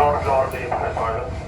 not a lot of.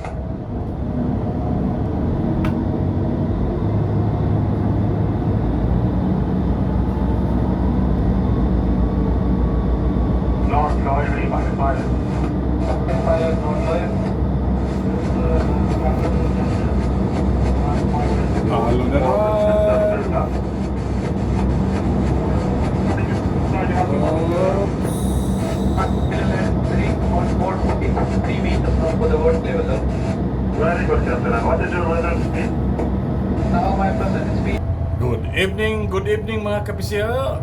Good evening, good evening mga kabisya.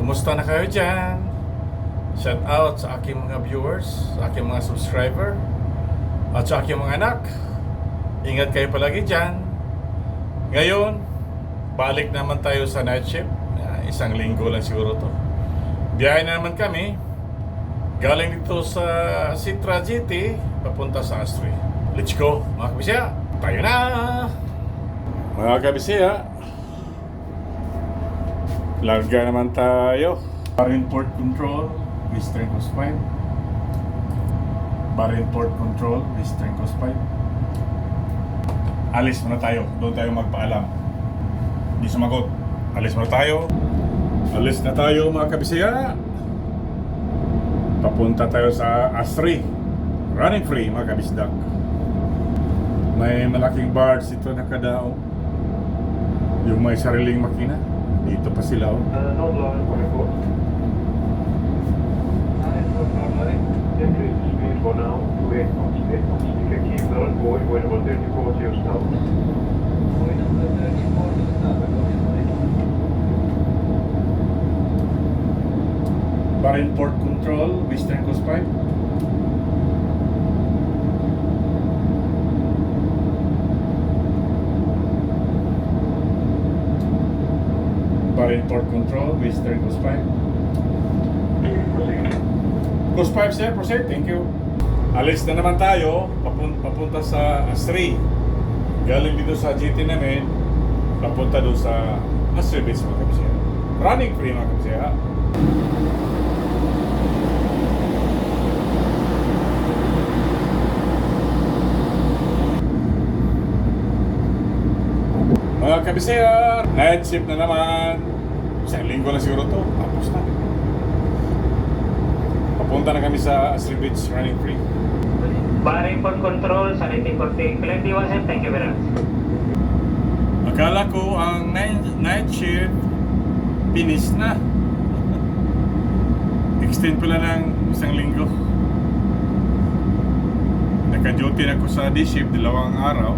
Kumusta na kayo dyan? Shout out sa aking mga viewers, sa aking mga subscriber, at sa aking mga anak. Ingat kayo palagi dyan. Ngayon, balik naman tayo sa night shift. Ah, Isang linggo lang siguro to. Biyahe na naman kami. Galing dito sa Citra GT, papunta sa Astri. Let's go, mga kabisya. Tayo! Mga kabisya, larga naman tayo. Barin Port Control, Western Coast 5. Barin Port Control, Western Coast 5. Alis muna tayo. Doon tayo magpaalam. Hindi sumagot. Alis muna tayo. Alis na tayo mga kabisaya. Papunta tayo sa Astri. Running free mga kabisdak. May malaking bars ito nakadao. Yung may sariling makina. Dito pa sila oh. Uh, North Line, 44. Increase speed for now Port Control, Western Coast 5. Proceed. Coast 5 sir, proceed, thank you. Alis na naman tayo, papun- papunta sa Astri. Galing dito sa GT namin, papunta doon sa Astri Beach mga kapsya. Running free mga kapsya. Mga kabisaya, night shift na naman. Isang linggo na siguro to. Tapos na. Papunta na kami sa Astri Beach Running Free. Baring for control sa 1940. Plenty one sir, thank you very much. Akala ko ang night, night shift finish na. Extend pala ng isang linggo. Naka-duty na ako sa day shift dalawang araw.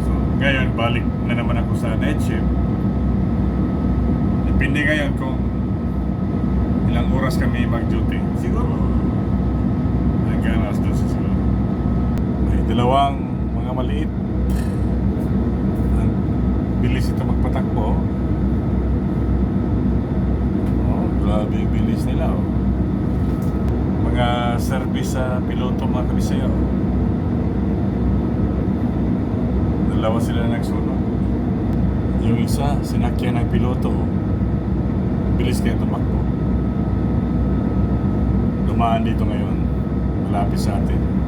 So, ngayon balik na naman ako sa night shift. Depende ngayon kung ilang oras kami mag-duty. Siguro hanggang alas 12 siguro. May dalawang mga maliit ang bilis ito magpatakbo. Oh, grabe yung bilis nila. Oh. Mga service sa piloto mga kabisayo. Dalawa sila nagsunod. Yung isa, sinakyan ng piloto. Bilis kaya tumakbo. Dumaan dito ngayon. Malapit sa atin.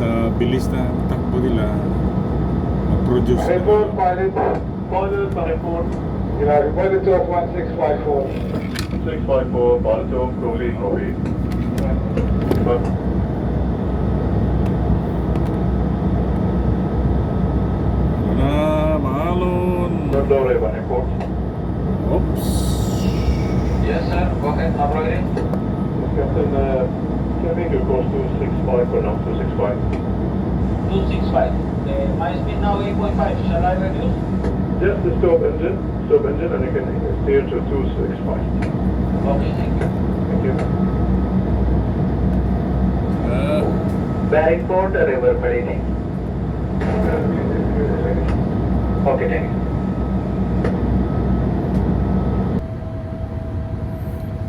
Sa bilis na takbo nila, mag-produce. Report, pilot. Pilot, report. United, pilot talk 1654. 654, pilot talk, copy, copy. But Ano na, mahalon. North Line, report. Oops. Yes sir, go ahead, operating. Captain, uh, Flamingo course 265 for now, 265. 265. Uh, my speed now 8.5. Shall I reduce? Just the stop engine, stop engine, and you can steer to 265. Okay, thank you. Thank you. Barringport River Palini. Okay, thank you.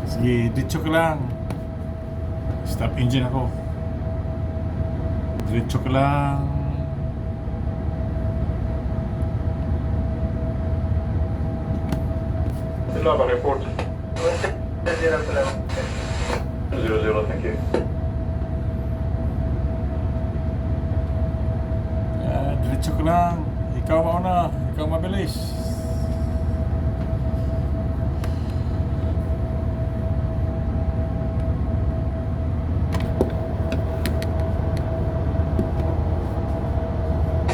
Sige, ditso ka lang. Stop engine ako. Diretso ka lang. Lava report. Zero zero, thank you. Ah, diretso ka lang. Ikaw mauna. Ikaw mabilis.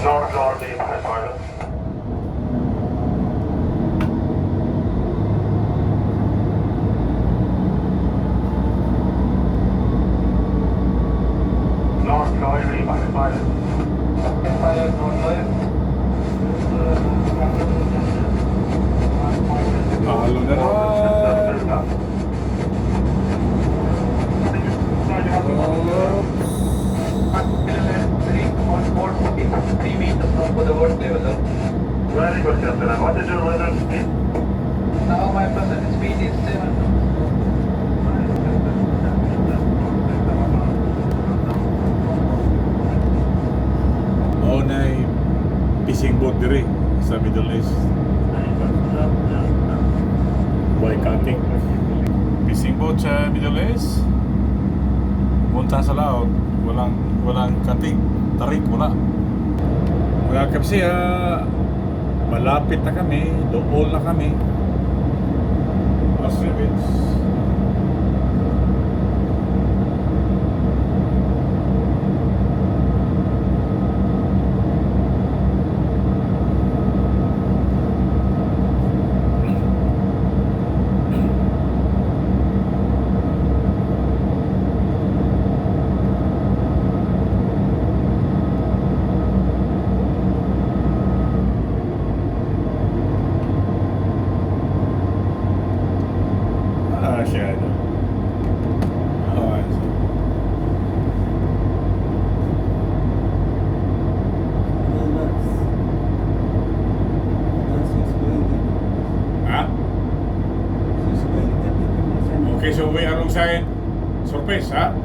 North Lordy as well. North Lordy North Captain. What is your weather speed? Now my present speed is 7. Mao na fishing boat diri sa Middle East. Why cutting? Fishing boat sa Middle East. Punta sa laot, walang walang cutting, tarik wala. Mga kapsi, ah, malapit na kami, dool na kami. Auschwitz. Ha?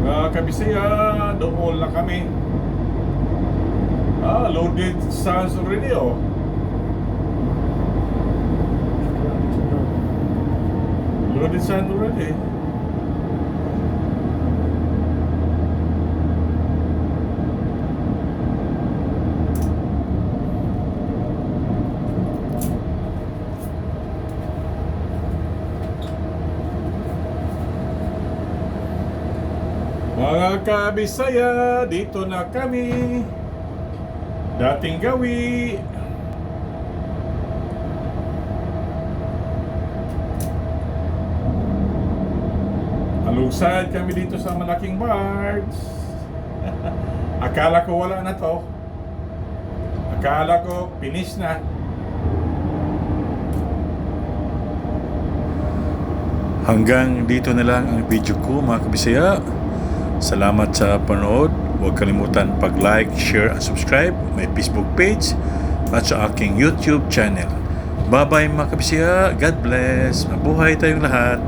Mga kabisaya, doon na kami. Ah, loaded sounds already, oh. Loaded sound already. Mga kabisaya, dito na kami. Dating gawi. Alugsad kami dito sa malaking barge. Akala ko wala na to. Akala ko finish na. Hanggang dito na lang ang video ko mga kabisaya. Salamat sa panood. Huwag kalimutan pag-like, share, and subscribe. May Facebook page at sa aking YouTube channel. Bye-bye mga kabisaya. God bless. Mabuhay tayong lahat.